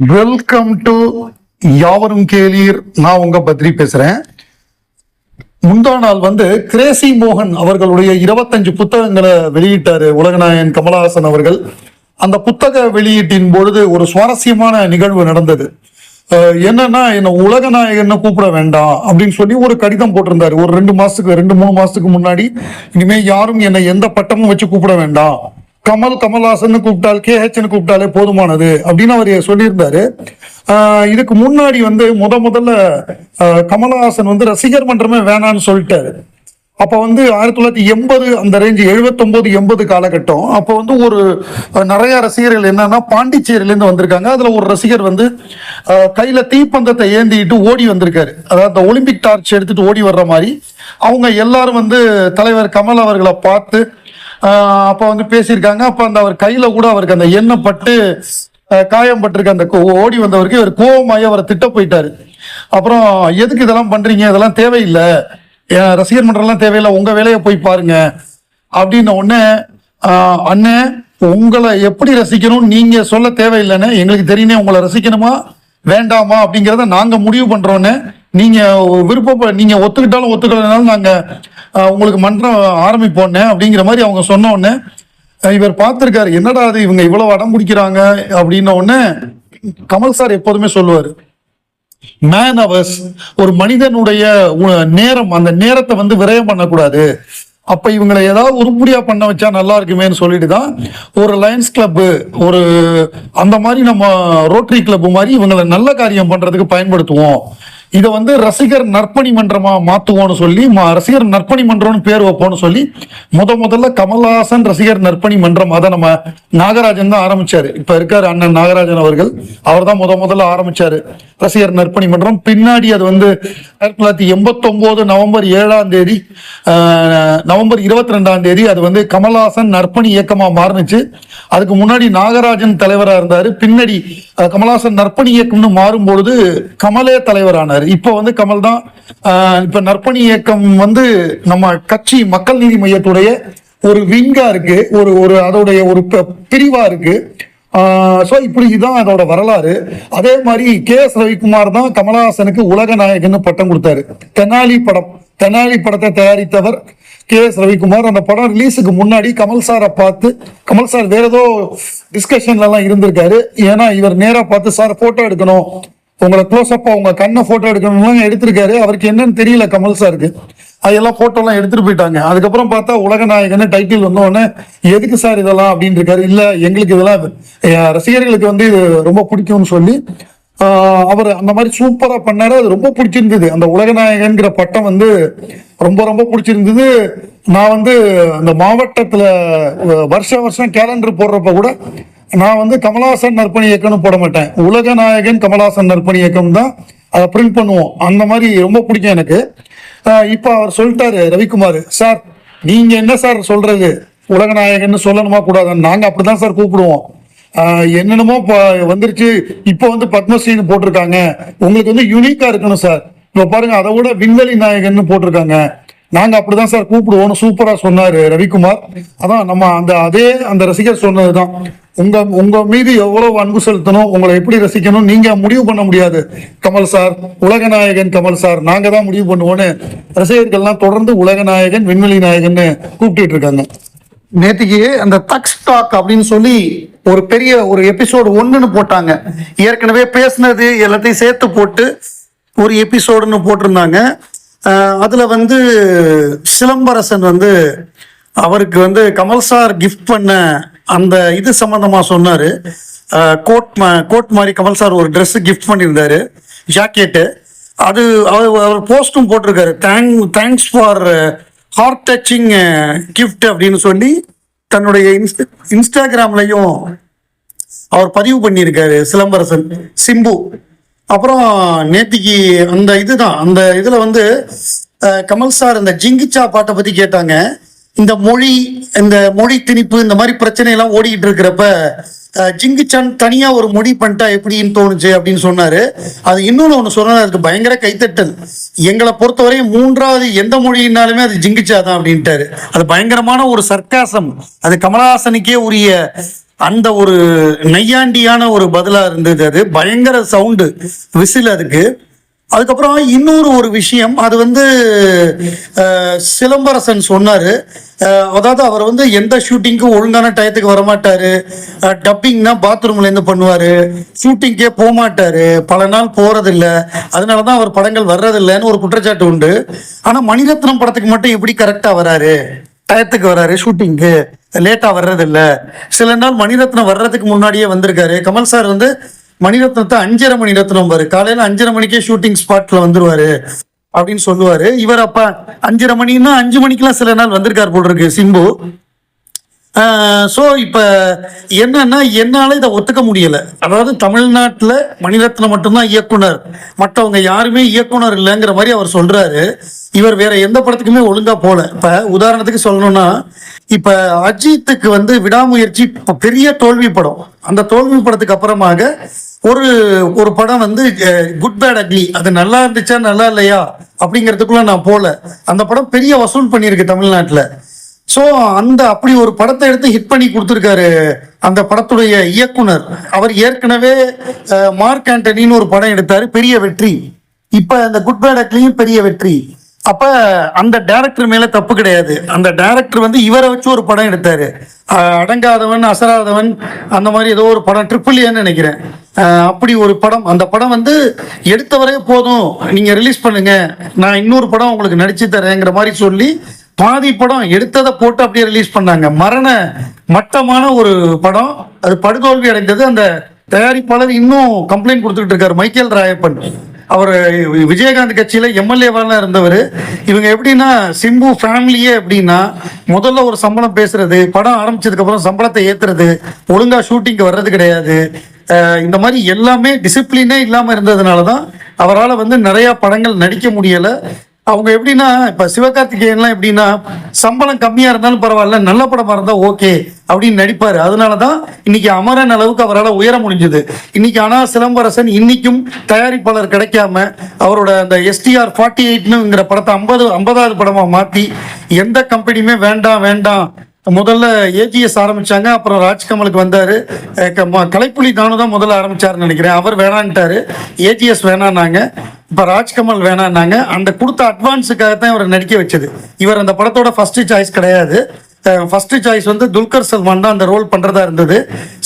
Welcome to யாவரும் கேளீர். நான் உங்க பத்ரி பேசுறேன். முந்தா நாள் வந்து கிரேசி மோகன் அவர்களுடைய இருபத்தஞ்சு புத்தகங்களை வெளியிட்டாரு உலகநாயகன் கமலஹாசன் அவர்கள். அந்த புத்தக வெளியீட்டின் பொழுது ஒரு சுவாரஸ்யமான நிகழ்வு நடந்தது. என்னன்னா என்ன உலகநாயகன்னு கூப்பிட வேண்டாம் அப்படின்னு சொல்லி ஒரு கடிதம் போட்டிருந்தாரு. ஒரு ரெண்டு மாசத்துக்கு ரெண்டு மூணு மாசத்துக்கு முன்னாடி இனிமே யாரும் என்னை எந்த பட்டமும் வச்சு கூப்பிட வேண்டாம். கமல் கமல்ஹாசன் கூப்பிட்டால் கேஹெச்னு கூப்பிட்டாலே போதுமானது அப்படின்னு அவர் சொல்லியிருந்தாரு. இதுக்கு முன்னாடி வந்து முத முதல்ல கமல்ஹாசன் கமலஹாசன் வந்து ரசிகர் மன்றமே வேணான்னு சொல்லிட்டாரு. அப்ப வந்து ஆயிரத்தி தொள்ளாயிரத்தி எண்பது அந்த ரேஞ்சு எழுபத்தொன்பது எண்பது காலகட்டம். அப்போ வந்து ஒரு நிறைய ரசிகர்கள் என்னன்னா பாண்டிச்சேரியில இருந்து வந்திருக்காங்க. அதுல ஒரு ரசிகர் வந்து கையில தீப்பந்தத்தை ஏந்திட்டு ஓடி வந்திருக்காரு. அதாவது ஒலிம்பிக் டார்ச் எடுத்துட்டு ஓடி வர்ற மாதிரி. அவங்க எல்லாரும் வந்து தலைவர் கமல் அவர்களை பார்த்து அப்போ வந்து பேசியிருக்காங்க. அப்போ அந்த அவர் கையில கூட அவருக்கு அந்த எண்ணெய் பட்டு காயம் பட்டிருக்க. அந்த ஓடி வந்தவருக்கு இவர் கோவமாயி அவரை திட்ட போயிட்டாரு. அப்புறம் எதுக்கு இதெல்லாம் பண்றீங்க? இதெல்லாம் தேவையில்லை. என் ரசிகர் மன்றம்லாம் தேவையில்லை. உங்க வேலையை போய் பாருங்க. அப்படின்ன உடனே அண்ணே உங்களை எப்படி ரசிக்கணும் நீங்க சொல்ல தேவையில்லைன்னு எங்களுக்கு தெரியுனே உங்களை ரசிக்கணுமா? வேண்டாமா? அப்படிங்கிறத நாங்க முடிவு பண்றோன்னு நீங்க விருப்ப நீங்க ஒத்துக்கிட்டாலும் ஒத்துக்கலனாலும் நாங்க உங்களுக்கு மன்றம் ஆரம்பிப்போன்னு அப்படிங்கிற மாதிரி அவங்க சொன்ன உடனே இவர் பார்த்துருக்காரு என்னடா அது இவங்க இவ்வளவு அடம் பிடிக்கிறாங்க? அப்படின்ன உடனே கமல் சார் எப்போதுமே சொல்லுவாரு மேன் அவர்ஸ் ஒரு மனிதனுடைய உ- நேரம் அந்த நேரத்தை வந்து விரயம் பண்ணக்கூடாது. அப்ப இவங்களை ஏதாவது உருப்படியா பண்ண வச்சா நல்லா இருக்குமேன்னு சொல்லிட்டு தான் ஒரு லயன்ஸ் கிளப் ஒரு அந்த மாதிரி நம்ம ரோட்டரி கிளப் மாதிரி இவங்களை நல்ல காரியம் பண்றதுக்கு பயன்படுத்துவோம். இதை வந்து ரசிகர் நற்பணி மன்றமா மாத்துவோம்னு சொல்லி ரசிகர் நற்பணி மன்றம்னு பேர் வைப்போம்னு சொல்லி முத முதல்ல கமல்ஹாசன் ரசிகர் நற்பணி மன்றம். அதை நம்ம நாகராஜன் தான் ஆரம்பிச்சாரு. இப்ப இருக்காரு அண்ணன் நாகராஜன் அவர்கள். அவர் தான் முத முதல்ல ஆரம்பிச்சாரு ரசிகர் நற்பணி மன்றம். பின்னாடி அது வந்து ஆயிரத்தி தொள்ளாயிரத்தி எண்பத்தி ஒன்பது நவம்பர் ஏழாம் தேதி நவம்பர் இருபத்தி ரெண்டாம் தேதி அது வந்து கமல்ஹாசன் நற்பணி இயக்கமா மாறுனுச்சு. அதுக்கு முன்னாடி நாகராஜன் தலைவரா இருந்தாரு. பின்னாடி கமல்ஹாசன் நற்பணி இயக்கம்னு மாறும்பொழுது கமலே தலைவரானார். இப்போ வந்து கமல் தான் இப்ப நற்பணி இயக்கம் வந்து நம்ம கட்சி மக்கள் நீதி மையத்துடைய ஒரு விங்கா இருக்கு. ஒரு ஒரு அதோடைய ஒரு ப- பிரிவா இருக்கு. ஸோ இப்படி இதுதான் அதோட வரலாறு. அதே மாதிரி கே எஸ் ரவிக்குமார் தான் கமலஹாசனுக்கு உலக நாயகன்னு பட்டம் கொடுத்தாரு. தெனாலி படம் தெனாலி படத்தை தயாரித்தவர் கே எஸ் ரவிக்குமார். அந்த படம் ரிலீஸுக்கு முன்னாடி கமல் சாரை பார்த்து கமல் சார் வேற ஏதோ டிஸ்கஷன்லலாம் இருந்திருக்காரு. ஏன்னா இவர் நேராக பார்த்து சார் போட்டோ எடுக்கணும். உங்களை க்ளோஸ் அப்பா உங்க கண்ணை போட்டோ எடுக்கணும்லாம் எடுத்திருக்காரு. அவருக்கு என்னன்னு தெரியல கமல் சாருக்கு. அதெல்லாம் போட்டோலாம் எடுத்துட்டு போயிட்டாங்க. அதுக்கப்புறம் பார்த்தா உலக நாயகன்னு டைட்டில் வந்தோடனே எதுக்கு சார் இதெல்லாம்? அப்படின்னு இருக்காரு. இல்ல எங்களுக்கு இதெல்லாம் ரசிகர்களுக்கு வந்து இது ரொம்ப பிடிக்கும்னு சொல்லி அவர் அந்த மாதிரி சூப்பரா பண்ணாரு. அது ரொம்ப பிடிச்சிருந்தது. அந்த உலகநாயகன்கிற பட்டம் வந்து ரொம்ப ரொம்ப பிடிச்சிருந்தது. நான் வந்து அந்த மாவட்டத்துல வருஷம் வருஷம் கேலண்டர் போடுறப்ப கூட நான் வந்து கமலஹாசன் நற்பணி இயக்கம்னு போட மாட்டேன். உலக நாயகன் கமலஹாசன் நற்பணி இயக்கம் தான் அதை பிரிண்ட் பண்ணுவோம். அந்த மாதிரி ரொம்ப பிடிக்கும் எனக்கு. இப்போ அவர் சொல்லிட்டாரு ரவிக்குமார் சார் நீங்க என்ன சார் சொல்றது? உலகநாயகன்னு சொல்லணுமா கூடாதுன்னு நாங்க அப்படிதான் சார் கூப்பிடுவோம். என்னென்னமோ இப்போ வந்துருச்சு. இப்போ வந்து பத்மஸ்ரீன்னு போட்டிருக்காங்க. உங்களுக்கு வந்து யூனிக்காக இருக்கணும் சார். இப்போ பாருங்க அதை விட விண்வெளி நாயகன் போட்டிருக்காங்க. நாங்க அப்படிதான் சார் கூப்பிடுவோம்னு சூப்பரா சொன்னாரு ரவிக்குமார். அதான் நம்ம அந்த அதே அந்த ரசிகர் சொன்னதுதான். உங்க உங்க மீது எவ்வளவு அன்பு செலுத்தணும் உங்களை எப்படி ரசிக்கணும் நீங்க முடிவு பண்ண முடியாது. கமல் சார் உலகநாயகன் கமல் சார் நாங்க தான் முடிவு பண்ணுவோன்னு ரசிகர்கள்லாம் தொடர்ந்து உலகநாயகன் விண்வெளி நாயகன்னு கூப்பிட்டு இருக்காங்க. நேத்திக்கு அந்த தக்ஸ் டாக் அப்படின்னு சொல்லி ஒரு பெரிய ஒரு எபிசோடு ஒன்றுன்னு போட்டாங்க. ஏற்கனவே பேசுனது எல்லாத்தையும் சேர்த்து போட்டு ஒரு எபிசோடுன்னு போட்டிருந்தாங்க. அதில் வந்து சிலம்பரசன் வந்து அவருக்கு வந்து கமல் சார் கிஃப்ட் பண்ண அந்த இது சம்மந்தமாக சொன்னார். கோட் கோட் மாதிரி கமல் சார் ஒரு ட்ரெஸ்ஸு கிஃப்ட் பண்ணியிருந்தாரு. ஜாக்கெட்டு. அது அவர் அவர் போஸ்ட்டும் போட்டிருக்காரு. Thank thanks for heart touching gift அப்படின்னு சொல்லி தன்னுடைய இன்ஸ்ட இன்ஸ்டாகிராம்லையும் அவர் பதிவு பண்ணியிருக்காரு சிலம்பரசன். சிம்பு. அப்புறம் நேத்திக்கு அந்த இதுதான் அந்த இதுல வந்து அஹ், கமல் சார் இந்த ஜிங்கிச்சா பாட்டை பத்தி கேட்டாங்க. இந்த மொழி இந்த மொழி திணிப்பு இந்த மாதிரி பிரச்சனை எல்லாம் ஓடிக்கிட்டு இருக்கிறப்ப அஹ், ஜிங்கிச்சான் தனியா ஒரு மொழி பண்ணிட்டா எப்படின்னு தோணுச்சு அப்படின்னு சொன்னாரு. அது இன்னொன்னு ஒண்ணு சொன்னாரு அதுக்கு பயங்கர கைத்தட்டல். எங்களை பொறுத்தவரையும் மூன்றாவது எந்த மொழினாலுமே அது ஜிங்கிச்சா தான் அப்படின்ட்டாரு. அது பயங்கரமான ஒரு சர்க்காசம். அது கமலஹாசனுக்கே உரிய அந்த ஒரு நையாண்டியான ஒரு பதிலா இருந்தது அது. பயங்கர சவுண்டு விசில் அதுக்கு. அதுக்கப்புறம் இன்னொரு ஒரு விஷயம் அது வந்து சிலம்பரசன் சொன்னாரு. அதாவது அவர் வந்து எந்த ஷூட்டிங்க்கும் ஒழுங்கான டயத்துக்கு வரமாட்டாரு. டப்பிங்னா பாத்ரூம்ல இருந்து பண்ணுவாரு. ஷூட்டிங்கே போகமாட்டார் பல நாள் போறதில்ல. அதனாலதான் அவர் படங்கள் வர்றதில்லைன்னு ஒரு குற்றச்சாட்டு உண்டு. ஆனா மணிரத்னம் படத்துக்கு மட்டும் எப்படி கரெக்டா வராரு? டயத்துக்கு வராரு ஷூட்டிங்க்கு. லேட்டா வர்றதில்ல. சில நாள் மணிரத்னம் வர்றதுக்கு முன்னாடியே வந்திருக்காரு. கமல் சார் வந்து மணிரத்னத்தை அஞ்சரை மணிரத்னம் பாரு காலையில அஞ்சரை மணிக்கே ஷூட்டிங் ஸ்பாட்ல வந்துருவாரு அப்படின்னு சொல்லுவாரு. இவர் அப்ப அஞ்சரை மணின்னா அஞ்சு மணிக்கெல்லாம் சில நாள் வந்திருக்கார் போல் இருக்கு சிம்பு. ஸோ இப்போ என்னன்னா என்னால் இதை ஒத்துக்க முடியலை. அதாவது தமிழ்நாட்டில் மணிரத்னம் மட்டும்தான் இயக்குனர். மற்றவங்க யாருமே இயக்குனர் இல்லைங்கிற மாதிரி அவர் சொல்கிறாரு இவர் வேற எந்த படத்துக்குமே ஒழுங்காக போகல இப்போ உதாரணத்துக்கு சொல்லணும்னா இப்போ அஜித்துக்கு வந்து விடாமுயற்சி இப்போ பெரிய தோல்வி படம். அந்த தோல்வி படத்துக்கு அப்புறமாக ஒரு ஒரு படம் வந்து குட் பேட் அக்லி அது நல்லா இருந்துச்சா நல்லா இல்லையா அப்படிங்கிறதுக்குள்ள நான் போகல அந்த படம் பெரிய வசூல் பண்ணியிருக்கு தமிழ்நாட்டில். ஸோ அந்த அப்படி ஒரு படத்தை எடுத்து ஹிட் பண்ணி கொடுத்துருக்காரு அந்த படத்துடைய இயக்குனர். அவர் ஏற்கனவே மார்க் ஆண்டனின்னு ஒரு படம் எடுத்தார் பெரிய வெற்றி. இப்போ அந்த குட் பேட் அக்லியும் பெரிய வெற்றி. அப்போ அந்த டேரக்டர் மேலே தப்பு கிடையாது. அந்த டேரக்டர் வந்து இவரை வச்சு ஒரு படம் எடுத்தார். அடங்காதவன் அசராதவன் அந்த மாதிரி ஏதோ ஒரு படம் ட்ரிபிள் ஏன்னு நினைக்கிறேன். அப்படி ஒரு படம். அந்த படம் வந்து எடுத்தவரே போதும். நீங்கள் ரிலீஸ் பண்ணுங்க. நான் இன்னொரு படம் உங்களுக்கு நடிச்சு தரேங்கிற மாதிரி சொல்லி பாதி படம் எடுத்ததை போட்டு அப்படியே ரிலீஸ் பண்ணாங்க. மரண மட்டமான ஒரு படம். அது படுதோல்வி அடைந்தது. அந்த தயாரிப்பாளர் இன்னும் கம்ப்ளைண்ட் கொடுத்துட்டு இருக்காரு. மைக்கேல் ராயப்பன். அவர் விஜயகாந்த் கட்சியில எம்எல்ஏவாலாம் இருந்தவர். இவங்க எப்படின்னா சிம்பு ஃபேமிலியே எப்படின்னா முதல்ல ஒரு சம்பளம் பேசுறது படம் ஆரம்பிச்சதுக்கு அப்புறம் சம்பளத்தை ஏத்துறது ஒழுங்கா ஷூட்டிங்க்கு வர்றது கிடையாது. இந்த மாதிரி எல்லாமே டிசிப்ளினே இல்லாம இருந்ததுனால தான் அவரால் வந்து நிறைய படங்கள் நடிக்க முடியல. அவங்க எப்படின்னா இப்ப சிவகார்த்திகேயன்லாம் எப்படின்னா சம்பளம் கம்மியா இருந்தாலும் பரவாயில்ல நல்ல படமா இருந்தா ஓகே அப்படின்னு நடிப்பாரு. அதனாலதான் இன்னைக்கு அமரன் அளவுக்கு அவரால் உயர முடிஞ்சது. இன்னைக்கு ஆனா சிலம்பரசன் இன்னைக்கும் தயாரிப்பாளர் கிடைக்காம அவரோட அந்த எஸ்டிஆர் ஃபார்ட்டி எயிட்னுங்கிற படத்தை ஐம்பது ஐம்பதாவது படமா மாத்தி எந்த கம்பெனியுமே வேண்டாம் வேண்டாம் முதல்ல ஏஜிஎஸ் ஆரம்பிச்சாங்க அப்புறம் ராஜ்கமலுக்கு வந்தாரு. க- ம- கலைப்புலி தானு தான் முதல்ல ஆரம்பிச்சாருன்னு நினைக்கிறேன். அவர் வேணான்ட்டாரு. ஏஜிஎஸ் வேணான்னாங்க. இப்போ ராஜ்கமல் வேணான்னாங்க. அந்த கொடுத்த அட்வான்ஸுக்காக தான் இவரை நடிக்க வச்சது. இவர் அந்த படத்தோட ஃபர்ஸ்ட் சாய்ஸ் கிடையாது. ஃபர்ஸ்ட் சாய்ஸ் வந்து துல்கர் சல்மான் தான் அந்த ரோல் பண்றதா இருந்தது.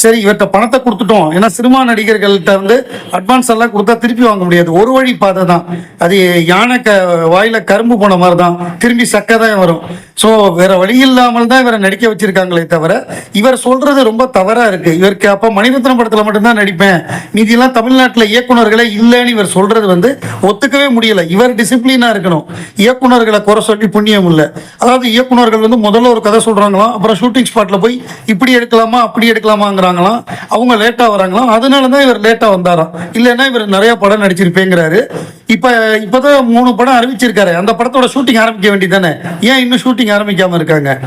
சரி இவர்கிட்ட பணத்தை கொடுத்துட்டோம். ஏன்னா சினிமா நடிகர்கள்ட்ட வந்து அட்வான்ஸ் எல்லாம் கொடுத்தா திருப்பி வாங்க முடியாது. ஒரு வழி பாதை தான். அது யானை க வாயில கரும்பு போன மாதிரி தான். திரும்பி சக்கை தான் வரும். ஸோ வேற வழி இல்லாமல் தான் இவரை நடிக்க வச்சிருக்காங்களே தவிர இவர் சொல்றது ரொம்ப தவறா இருக்கு. இவருக்கு அப்ப மணிரத்னம் படத்துல மட்டும்தான் நடிப்பேன். மீதியெல்லாம் தமிழ்நாட்டில் இயக்குனர்களே இல்லைன்னு இவர் சொல்றது வந்து ஒத்துக்கவே முடியல. இவர் டிசிப்ளினா இருக்கணும். இயக்குனர்களை குறை சொல்லி புண்ணியம் இல்லை. அதாவது இயக்குனர்கள் வந்து முதல்ல ஒரு கதை சொல்கிறாங்களாம் அப்புறம் ஷூட்டிங் ஸ்பாட்டில் போய் இப்படி எடுக்கலாமா அப்படி எடுக்கலாமாங்கிறாங்களாம். அவங்க லேட்டா வராங்களாம். அதனால தான் இவர் லேட்டா வந்தாராம். இல்லைன்னா இவர் நிறைய படம் நடிச்சிருப்பேங்கிறாரு. இப்ப இப்பதான் மூணு படம் அறிவிச்சிருக்காரு. அந்த படத்தோட ஷூட்டிங் ஆரம்பிக்க வேண்டியதானே ஏன் இன்னும் ஷூட்டிங் ஆரம்பிக்காம இருக்காங்க?